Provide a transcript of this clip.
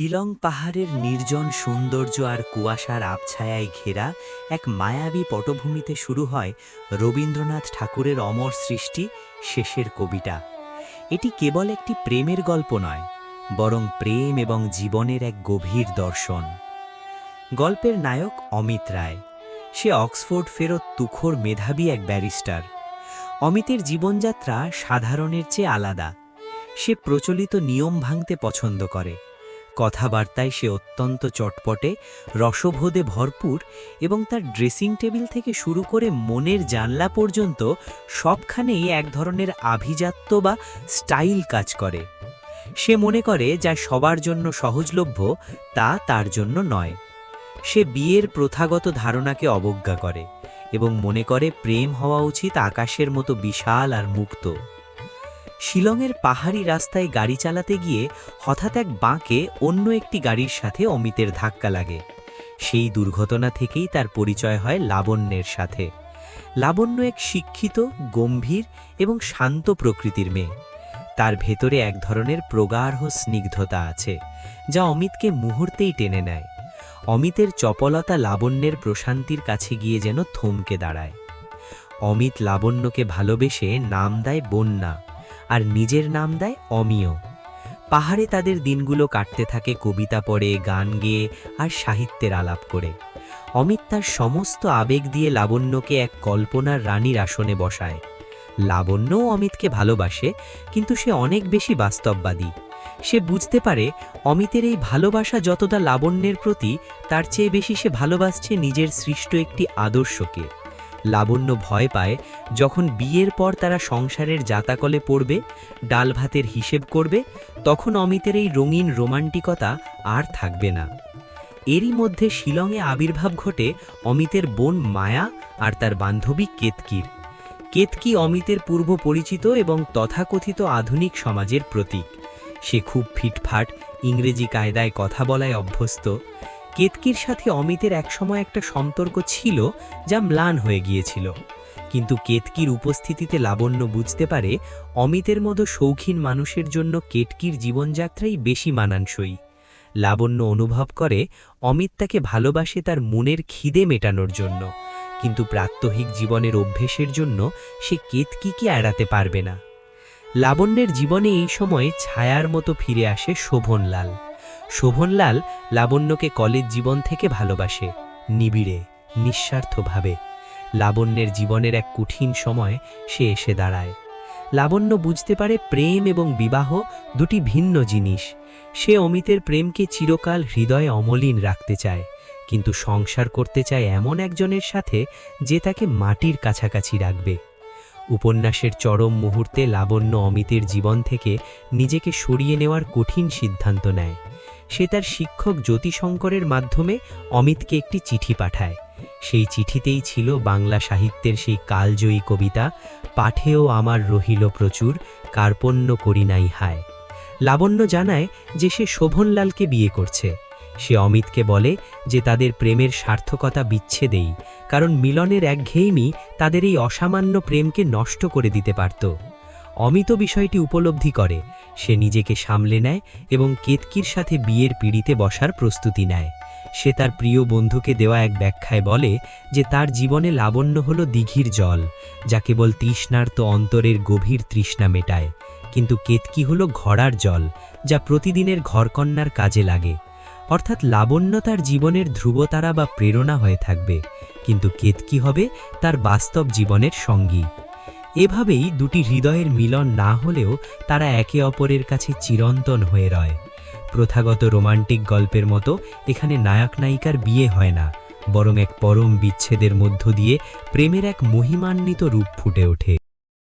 শিলং পাহাড়ের নির্জন সৌন্দর্য আর কুয়াশার আবছায়ায় ঘেরা এক মায়াবী পটভূমিতে শুরু হয় রবীন্দ্রনাথ ঠাকুরের অমর সৃষ্টি শেষের কবিতা। এটি কেবল একটি প্রেমের গল্প নয়, বরং প্রেম এবং জীবনের এক গভীর দর্শন। গল্পের নায়ক অমিত রায়। সে অক্সফোর্ড ফেরত তুখোর মেধাবী এক ব্যারিস্টার। অমিতের জীবনযাত্রা সাধারণের চেয়ে আলাদা। সে প্রচলিত নিয়ম ভাঙতে পছন্দ করে। কথাবার্তায় সে অত্যন্ত চটপটে রসভোদে ভরপুর এবং তার ড্রেসিং টেবিল থেকে শুরু করে মনের জানলা পর্যন্ত সবখানেই এক ধরনের আভিজাত্য বা স্টাইল কাজ করে। সে মনে করে যা সবার জন্য সহজলভ্য, তা তার জন্য নয়। সে বিয়ের প্রথাগত ধারণাকে অবজ্ঞা করে এবং মনে করে প্রেম হওয়া উচিত আকাশের মতো বিশাল আর মুক্ত। শিলংয়ের পাহাড়ি রাস্তায় গাড়ি চালাতে গিয়ে হঠাৎ এক বাঁকে অন্য একটি গাড়ির সাথে অমিতের ধাক্কা লাগে। সেই দুর্ঘটনা থেকেই তার পরিচয় হয় লাবণ্যের সাথে। লাবণ্য এক শিক্ষিত, গম্ভীর এবং শান্ত প্রকৃতির মেয়ে। তার ভেতরে এক ধরনের প্রগাঢ় স্নিগ্ধতা আছে, যা অমিতকে মুহূর্তেই টেনে নেয়। অমিতের চপলতা লাবণ্যের প্রশান্তির কাছে গিয়ে যেন থমকে দাঁড়ায়। অমিত লাবণ্যকে ভালোবেসে নাম দেয় বন্যা। আর নিজের নাম দেয় অমিয়। পাহাড়ে তাদের দিনগুলো কাটতে থাকে, কবিতা পড়ে, গান গেয়ে আর সাহিত্যের আলাপ করে। অমিত তার সমস্ত আবেগ দিয়ে লাবণ্যকে এক কল্পনার রানীর আসনে বসায়। লাবণ্যও অমিতকে ভালোবাসে, কিন্তু সে অনেক বেশি বাস্তববাদী। সে বুঝতে পারে, অমিতের এই ভালোবাসা যতটা লাবণ্যের প্রতি, তার চেয়ে বেশি সে ভালোবাসছে নিজের সৃষ্ট একটি আদর্শকে। লাবণ্য ভয় পায়, যখন বিয়ের পর তারা সংসারের জাতাকলে পড়বে ডাল ভাতের হিসেব করবে, তখন অমিতের এই রঙিন রোমান্টিকতা আর থাকবে না। এরই মধ্যে শিলংয়ে আবির্ভাব ঘটে অমিতের বোন মায়া আর তার বান্ধবী কেতকির। কেতকি অমিতের পূর্ব পরিচিত এবং তথাকথিত আধুনিক সমাজের প্রতীক। সে খুব ফিটফাট, ইংরেজি কায়দায় কথা বলায় অভ্যস্ত। কেতকির সাথে অমিতের একসময় একটা সম্পর্ক ছিল যা ম্লান হয়ে গিয়েছিল। কিন্তু কেতকির উপস্থিতিতে লাবণ্য বুঝতে পারে, অমিতের মতো শৌখিন মানুষের জন্য কেতকির জীবনযাত্রাই বেশি মানানসই। লাবণ্য অনুভব করে, অমিত তাকে ভালোবাসে তার মনের খিদে মেটানোর জন্য। কিন্তু প্রাত্যহিক জীবনের অভ্যেসের জন্য সে কেতকিকে এড়াতে পারবে না। লাবণ্যের জীবনে এই সময় ছায়ার মতো ফিরে আসে শোভনলাল। শোভনলাল লাবণ্যকে কলেজ জীবন থেকে ভালোবাসে, নিবিড়ে, নিঃস্বার্থভাবে। লাবণ্যের জীবনের এক কঠিন সময় সে এসে দাঁড়ায়। লাবণ্য বুঝতে পারে প্রেম এবং বিবাহ দুটি ভিন্ন জিনিস। সে অমিতের প্রেমকে চিরকাল হৃদয়ে অমলিন রাখতে চায়, কিন্তু সংসার করতে চায় এমন একজনের সাথে যে তাকে মাটির কাছাকাছি রাখবে। উপন্যাসের চরম মুহূর্তে লাবণ্য অমিতের জীবন থেকে নিজেকে সরিয়ে নেওয়ার কঠিন সিদ্ধান্ত নেয়। সে তার শিক্ষক জ্যোতিশঙ্করের মাধ্যমে অমিতকে একটি চিঠি পাঠায়। সেই চিঠিতেই ছিল বাংলা সাহিত্যের সেই কালজয়ী কবিতা, পাঠেও আমার রহিল প্রচুর, কার্পণ্য করি নাই হায়। লাবণ্য জানায় যে সে শোভনলালকে বিয়ে করছে। সে অমিতকে বলে যে তাদের প্রেমের সার্থকতা বিচ্ছেদেই, কারণ মিলনের একঘেয়েমি তাদের এই অসামান্য প্রেমকে নষ্ট করে দিতে পারত। অমিত বিষয়টি উপলব্ধি করে। সে নিজেকে সামলে নেয় এবং কেতকির সাথে বিয়ের পিড়িতে বসার প্রস্তুতি নেয়। সে তার প্রিয় বন্ধুকে দেওয়া এক ব্যাখ্যায় বলে যে তার জীবনে লাবণ্য হলো দিঘির জল, যা কেবল তৃষ্ণার্ত অন্তরের গভীর তৃষ্ণা মেটায়। কিন্তু কেতকি হল ঘড়ার জল, যা প্রতিদিনের ঘরকন্যার কাজে লাগে। অর্থাৎ লাবণ্য তার জীবনের ধ্রুবতারা বা প্রেরণা হয়ে থাকবে, কিন্তু কেতকি হবে তার বাস্তব জীবনের সঙ্গী। এভাবেই দুটি হৃদয়ের মিলন না হলেও তারা একে অপরের কাছে চিরন্তন হয়ে রয়। প্রথাগত রোমান্টিক গল্পের মতো এখানে নায়ক নায়িকার বিয়ে হয় না, বরং এক পরম বিচ্ছেদের মধ্য দিয়ে প্রেমের এক মহিমান্বিত রূপ ফুটে ওঠে।